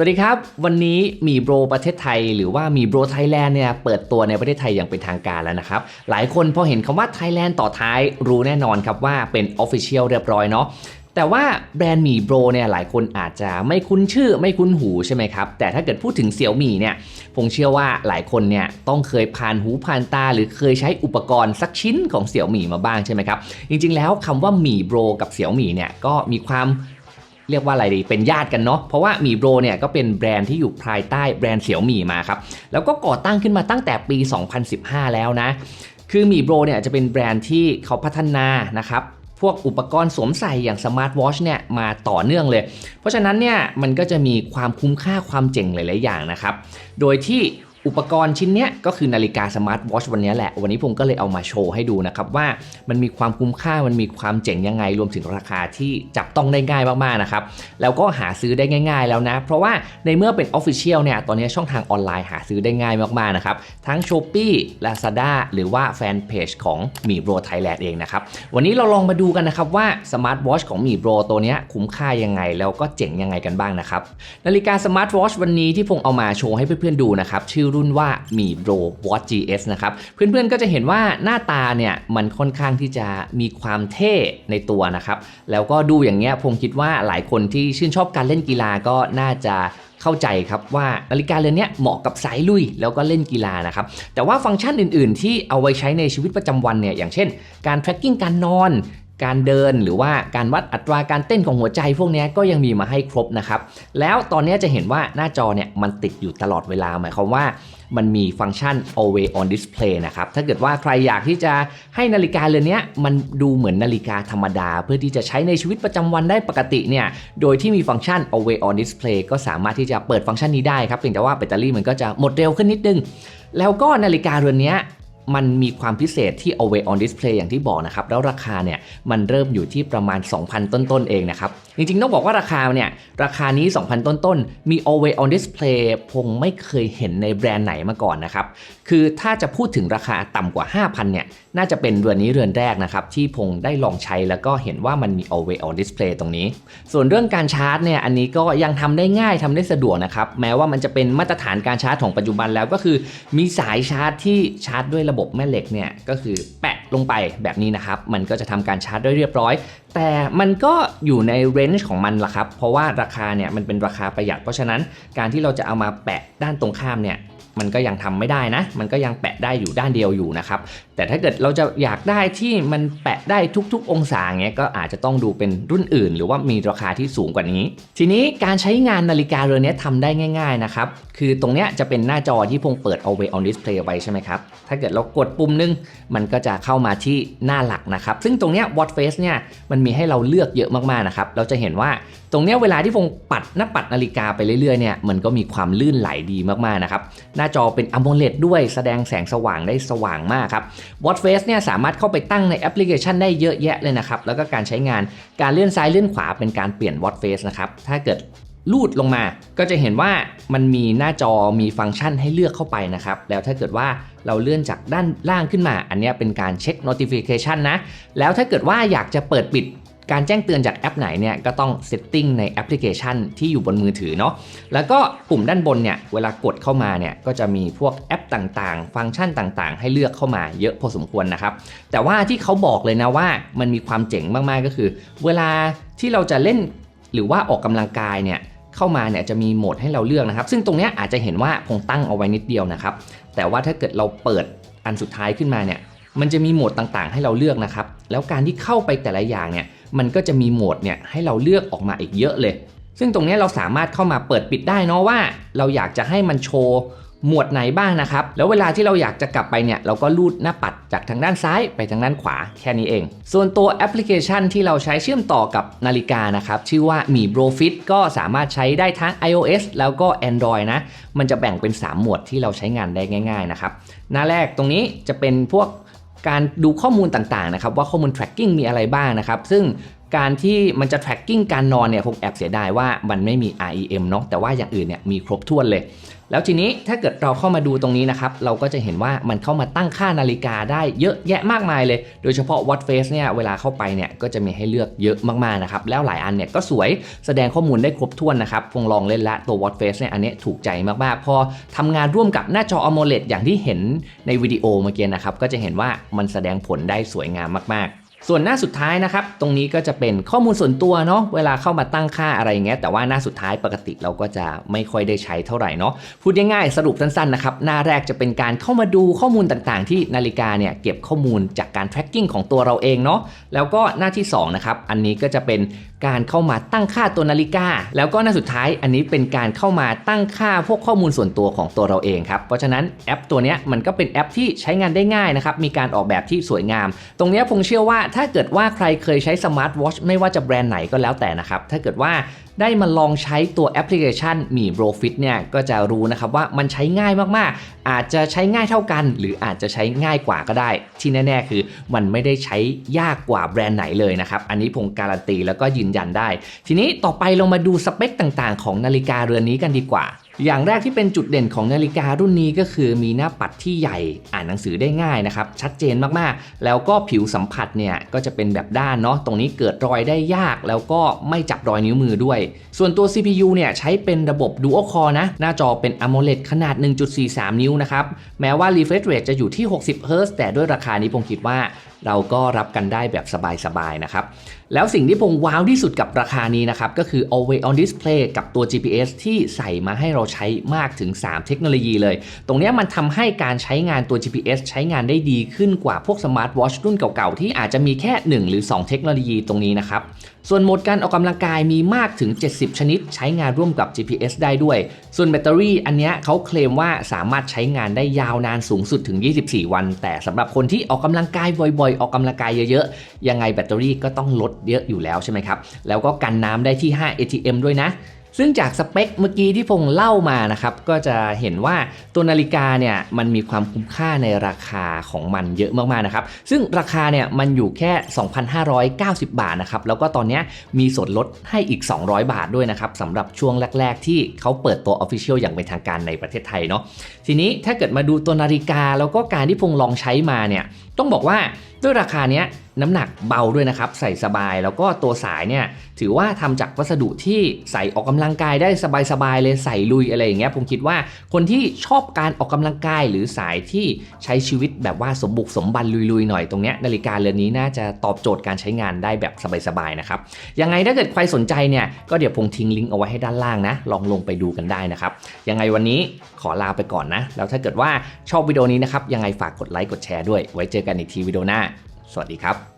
สวัสดีครับ วันนี้มีโบรประเทศไทย หรือว่ามีโบรไทยแลนด์เนี่ยเปิดตัวในประเทศไทยอย่างเป็นทางการแล้วนะครับ หลายคนพอเห็นคำว่าไทยแลนด์ต่อท้ายรู้แน่นอนครับว่าเป็น Official เรียบร้อยเนาะแต่ว่าแบรนด์หมี่โบรเนี่ยหลายคนอาจจะไม่คุ้นชื่อไม่คุ้นหูใช่ไหมครับ แต่ถ้าเกิดพูดถึงเสี่ยวหมี่เนี่ยผมเชื่อว่าหลายคนเนี่ยต้องเคยผ่านหูผ่านตา หรือเคยใช้อุปกรณ์สักชิ้นของเสี่ยวหมี่มาบ้างใช่ไหมครับจริงๆแล้วคำว่าหมี่โบรกับเสี่ยวหมี่เนี่ยก็มีความ เรียกว่าอะไรดีเป็นญาติกันเนาะเพราะว่ามีโบรเนี่ยก็เป็นแบรนด์ที่อยู่ภายใต้แบรนด์เสี่ยวมี่มาครับแล้วก็ก่อตั้งขึ้นมาตั้งแต่ปี 2015 แล้วนะคือมีโบรเนี่ยจะเป็นแบรนด์ที่เขาพัฒนานะครับพวกอุปกรณ์สวมใส่อย่างสมาร์ทวอชเนี่ยมาต่อเนื่องเลย เพราะฉะนั้นเนี่ยมันก็จะมีความคุ้มค่าความเจ๋งหลาย ๆ อย่างนะครับ โดยที่ อุปกรณ์ชิ้นเนี้ยก็คือนาฬิกาสมาร์ทวอชวันนี้แหละ วันนี้ผมก็เลยเอามาโชว์ให้ดูนะครับว่ามันมีความคุ้มค่ามันมีความเจ๋งยังไง รวมถึงราคาที่จับต้องได้ง่ายมากๆนะครับ แล้วก็หาซื้อได้ง่าย ๆ แล้วนะ เพราะว่าในเมื่อเป็น Official เนี่ยตอนนี้ช่องทางออนไลน์หาซื้อได้ง่ายมากๆนะครับ ทั้ง s h o p e e Lazada หรือว่าแฟนเพจของมีโบรไทยแลนด์เองนะครับวันนี้เราลองมาดูกันนะครับว่าสมาร์ทวอชของมีโบรตัวนี้คุ้มค่ายังไงแล้วก็เจ๋งยังไงกันบ้างนะครับนาฬิกาสมาร์ทวอชวันนี้ที่ผมเอามาโชว์ให้เพื่อนๆดูนะครับชื่อรนว่ามีโบร Watch GS นะครับ เพื่อนๆก็จะเห็นว่าหน้าตาเนี่ยมันค่อนข้างที่จะมีความเท่ในตัวนะครับ แล้วก็ดูอย่างเงี้ยผมคิดว่าหลายคนที่ชื่นชอบการเล่นกีฬาก็น่าจะเข้าใจครับว่านาฬิกาเรือนนี้เหมาะกับสายลุยแล้วก็เล่นกีฬานะครับ แต่ว่าฟังก์ชันอื่นๆ ที่เอาไว้ใช้ในชีวิตประจำวันเนี่ยอย่างเช่น การ tracking การนอน การเดินหรือว่าการวัดอัตราการเต้นของหัวใจพวกนี้ก็ยังมีมาให้ครบนะครับ แล้วตอนนี้จะเห็นว่าหน้าจอเนี่ยมันติดอยู่ตลอดเวลาหมายความว่ามันมีฟังก์ชัน always on display นะครับ ถ้าเกิดว่าใครอยากที่จะให้นาฬิกาเรือนนี้มันดูเหมือนนาฬิกาธรรมดา เพื่อที่จะใช้ในชีวิตประจำวันได้ปกติเนี่ย โดยที่มีฟังก์ชัน always on display ก็สามารถที่จะเปิดฟังก์ชันนี้ได้ครับ เพียงแต่ว่าแบตเตอรี่มันก็จะหมดเร็วขึ้นนิดนึง แล้วก็นาฬิกาเรือนนี้ มันมีความพิเศษที่ Away on display อย่างที่บอกนะครับ แล้วราคาเนี่ยมันเริ่มอยู่ที่ประมาณ 2,000 ต้นๆเองนะครับ จริงๆ ต้องบอกว่าราคาเนี่ยราคานี้ 2,000 ต้นๆ มี Away on display คงไม่เคยเห็นในแบรนด์ไหนมาก่อนนะครับ คือถ้าจะพูดถึงราคาต่ำกว่า 5,000 เนี่ยน่าจะเป็นเรือนนี้เรือนแรกนะครับ ที่พงได้ลองใช้แล้วก็เห็นว่ามันมี Away on display ตรงนี้ ส่วนเรื่องการชาร์จเนี่ยอันนี้ก็ยังทำได้ง่ายทำได้สะดวกนะครับแม้ว่ามันจะเป็นมาตรฐานการชาร์จของปัจจุบันแล้วก็คือ มีสายชาร์จที่ชาร์จด้วยระบบแม่เหล็กเนี่ยก็คือแปะลงไปแบบนี้นะครับ มันก็จะทำการชาร์จได้เรียบร้อย แต่มันก็อยู่ในเรนจ์ของมันล่ะครับ เพราะว่าราคาเนี่ยมันเป็นราคาประหยัด เพราะฉะนั้นการที่เราจะเอามาแปะด้านตรงข้ามเนี่ย มันก็ยังทำไม่ได้นะ มันก็ยังแปะได้อยู่ด้านเดียวอยู่นะครับ แต่ถ้าเกิดเราจะอยากได้ที่มันแปะได้ทุกๆ องศาเงี้ยก็อาจจะต้องดูเป็นรุ่นอื่น หรือว่ามีราคาที่สูงกว่านี้ ทีนี้การใช้งานนาฬิกาเรือนนี้ทำได้ง่าย ๆนะครับ คือตรงเนี้ยจะเป็นหน้าจอที่พงเปิด always on display ไว้ใช่ไหมครับ ถ้าเกิดเรากดปุ่มนึง มันก็จะเข้ามาที่หน้าหลักนะครับ ซึ่งตรงเนี้ย watch face เนี่ยมันมีให้เราเลือกเยอะมากๆนะครับ เราจะเห็นว่าตรงเนี้ยเวลาที่พงปัดหน้าปัดนาฬิกาไปเรื่อยๆเนี่ยมันก็มีความลื่นไหลดีมากๆนะครับหน้าจอเป็น AMOLED ด้วยแสดงแสงสว่างได้สว่างมากครับ watch face เนี่ยสามารถเข้าไปตั้งในแอปพลิเคชันได้เยอะแยะเลยนะครับ แล้วก็การใช้งานการเลื่อนซ้ายเลื่อนขวาเป็นการเปลี่ยน watch face นะครับถ้าเกิดลูดลงมาก็จะเห็นว่ามันมีหน้าจอมีฟังก์ชันให้เลือกเข้าไปนะครับ แล้วถ้าเกิดว่าเราเลื่อนจากด้านล่างขึ้นมา อันนี้เป็นการเช็ค notification นะ แล้วถ้าเกิดว่าอยากจะเปิดปิด การแจ้งเตือนจากแอปไหนเนี่ยก็ต้อง setting ในแอปพลิเคชันที่อยู่บนมือถือเนาะแล้วก็ปุ่มด้านบนเนี่ยเวลากดเข้ามาเนี่ยก็จะมีพวกแอปต่างๆ ฟังก์ชันต่างๆ ให้เลือกเข้ามาเยอะพอสมควรนะครับ แต่ว่าที่เขาบอกเลยนะว่ามันมีความเจ๋งมากๆก็คือ เวลาที่เราจะเล่นหรือว่าออกกำลังกายเนี่ยเข้ามาเนี่ยจะมีโหมดให้เราเลือกนะครับ ซึ่งตรงนี้อาจจะเห็นว่าคงตั้งเอาไว้นิดเดียวนะครับ แต่ว่าถ้าเกิดเราเปิดอันสุดท้ายขึ้นมาเนี่ยมันจะมีโหมดต่างๆ ให้เราเลือกนะครับแล้วการที่เข้าไปแต่ละอย่างเนี่ย มันก็จะมีโหมดเนี่ยให้เราเลือกออกมาอีกเยอะเลย ซึ่งตรงนี้เราสามารถเข้ามาเปิดปิดได้เนาะว่า เราอยากจะให้มันโชว์หมวดไหนบ้างนะครับ แล้วเวลาที่เราอยากจะกลับไปเนี่ยเราก็ลูดหน้าปัดจากทางด้านซ้ายไปทางด้านขวาแค่นี้เอง ส่วนตัวแอปพลิเคชันที่เราใช้เชื่อมต่อกับนาฬิกานะครับ ชื่อว่ามี Bro Fit ก็สามารถใช้ได้ทั้ง iOS แล้วก็ Android นะ มันจะแบ่งเป็น 3 หมวดที่เราใช้งานได้ง่าย ๆ นะครับ หน้าแรกตรงนี้จะเป็นพวก การดูข้อมูลต่างๆนะครับว่าข้อมูล tracking มีอะไรบ้างนะครับ ซึ่ง การที่มันจะ tracking การนอนเนี่ยผมแอบเสียดายว่ามันไม่มี REM เนาะแต่ว่าอย่างอื่นเนี่ยมีครบถ้วนเลย แล้วทีนี้ถ้าเกิดเราเข้ามาดูตรงนี้นะครับ เราก็จะเห็นว่ามันเข้ามาตั้งค่านาฬิกาได้เยอะแยะมากมายเลย โดยเฉพาะ Watch Face เนี่ยเวลาเข้าไปเนี่ยก็จะมีให้เลือกเยอะมากๆนะครับ แล้วหลายอันเนี่ยก็สวยแสดงข้อมูลได้ครบถ้วนนะครับคงลองเล่นละตัว Watch Face เนี่ยอันนี้ถูกใจมากๆ พอทำงานร่วมกับหน้าจอ AMOLED อย่างที่เห็นในวิดีโอเมื่อกี้นะครับก็จะเห็นว่ามันแสดงผลได้สวยงามมากๆ ส่วนหน้าสุดท้ายนะครับ ตรงนี้ก็จะเป็นข้อมูลส่วนตัวเนาะ เวลาเข้ามาตั้งค่าอะไรอย่างเงี้ย แต่ว่าหน้าสุดท้ายปกติเราก็จะไม่ค่อยได้ใช้เท่าไหร่เนาะ พูดง่ายๆ สรุปสั้นๆนะครับ หน้าแรกจะเป็นการเข้ามาดูข้อมูลต่างๆ ที่นาฬิกาเนี่ยเก็บข้อมูลจากการ tracking ของตัวเราเองเนาะ แล้วก็หน้าที่สองนะครับ อันนี้ก็จะเป็นการเข้ามาตั้งค่าตัวนาฬิกา แล้วก็หน้าสุดท้ายอันนี้เป็นการเข้ามาตั้งค่าพวกข้อมูลส่วนตัวของตัวเราเองครับ เพราะฉะนั้นแอปตัวนี้มันก็เป็นแอปที่ใช้งานได้ง่ายนะครับ มีการออกแบบที่สวยงาม ตรงนี้ผมเชื่อว่าถ้าเกิดว่าใครเคยใช้สมาร์ทวอชไม่ว่าจะแบรนด์ไหนก็แล้วแต่นะครับ ถ้าเกิดว่าได้มาลองใช้ตัวแอปพลิเคชันมีโบรฟิตเนี่ยก็จะรู้นะครับว่ามันใช้ง่ายมากๆ อาจจะใช้ง่ายเท่ากัน หรืออาจจะใช้ง่ายกว่าก็ได้ ที่แน่ ๆ คือมันไม่ได้ใช้ยากกว่าแบรนด์ไหนเลยนะครับ อันนี้ผมการันตีแล้วก็ยืนยันได้ ทีนี้ต่อไปเรามาดูสเปคต่างๆ ของนาฬิกาเรือนนี้กันดีกว่า อย่างแรกที่เป็นจุดเด่นของนาฬิการุ่นนี้ก็คือมีหน้าปัดที่ใหญ่อ่านหนังสือได้ง่ายนะครับ ชัดเจนมากๆ แล้วก็ผิวสัมผัสเนี่ยก็จะเป็นแบบด้านเนาะตรงนี้เกิดรอยได้ยาก แล้วก็ไม่จับรอยนิ้วมือด้วย ส่วนตัว CPU เนี่ยใช้เป็นระบบ Dual Core นะ หน้าจอเป็น AMOLED ขนาด 1.43 นิ้วนะครับ แม้ว่า refresh rate จะอยู่ที่ 60 Hz แต่ด้วยราคานี้ผมคิดว่าเราก็รับกันได้แบบสบายๆนะครับ แล้วสิ่งที่ผมว้าวที่สุดกับราคานี้นะครับ ก็คือ Always on Display กับตัว GPS ที่ใส่มาให้เราใช้มากถึง 3 เทคโนโลยีเลย ตรงนี้มันทำให้การใช้งานตัว GPS ใช้งานได้ดีขึ้นกว่าพวกสมาร์ทวอชรุ่นเก่าๆ ที่อาจจะมีแค่ 1 หรือ 2 เทคโนโลยีตรงนี้นะครับ ส่วนโหมดการออกกำลังกายมีมากถึง 70 ชนิด ใช้งานร่วมกับ GPS ได้ด้วย ส่วนแบตเตอรี่อันนี้เขาเคลมว่าสามารถใช้งานได้ยาวนานสูงสุดถึง 24 วัน แต่สำหรับคนที่ออกกำลังกายบ่อยๆออกกำลังกายเยอะๆ ยังไงแบตเตอรี่ก็ต้องลดเยอะอยู่แล้วใช่ไหมครับ แล้วก็กันน้ำได้ที่ 5 ATM ด้วยนะซึ่งจากสเปคเมื่อกี้ที่พงเล่ามานะครับ ก็จะเห็นว่าตัวนาฬิกาเนี่ยมันมีความคุ้มค่าในราคาของมันเยอะมากๆนะครับ ซึ่งราคาเนี่ยมันอยู่แค่ 2,590 บาทนะครับ แล้วก็ตอนนี้มีส่วนลดให้อีก 200 บาทด้วยนะครับสำหรับช่วงแรก ๆ ที่เขาเปิดตัว Official อย่างเป็นทางการในประเทศไทยเนาะทีนี้ถ้าเกิดมาดูตัวนาฬิกาแล้วก็การที่พงลองใช้มาเนี่ย ต้องบอกว่าด้วยราคาเนี้ยน้ำหนักเบาด้วยนะครับ ใส่สบายแล้วก็ตัวสายเนี่ยถือว่าทำจากวัสดุที่ใส่ออกกำลังกายได้สบายๆเลยใส่ลุยอะไรอย่างเงี้ยผมคิดว่าคนที่ชอบการออกกำลังกายหรือสายที่ใช้ชีวิตแบบว่าสมบุกสมบันลุยๆหน่อยตรงเนี้ยนาฬิกาเรือนนี้น่าจะตอบโจทย์การใช้งานได้แบบสบายๆนะครับยังไงถ้าเกิดใครสนใจเนี่ยก็เดี๋ยวพงทิ้งลิงก์เอาไว้ให้ด้านล่างนะลองลงไปดูกันได้นะครับยังไงวันนี้ขอลาไปก่อนนะแล้วถ้าเกิดว่าชอบวิดีโอนี้นะครับยังไงฝากกดไลค์กดแชร์ด้วยไว้เจอกันอีกทีวิดีโอหน้า สวัสดีครับ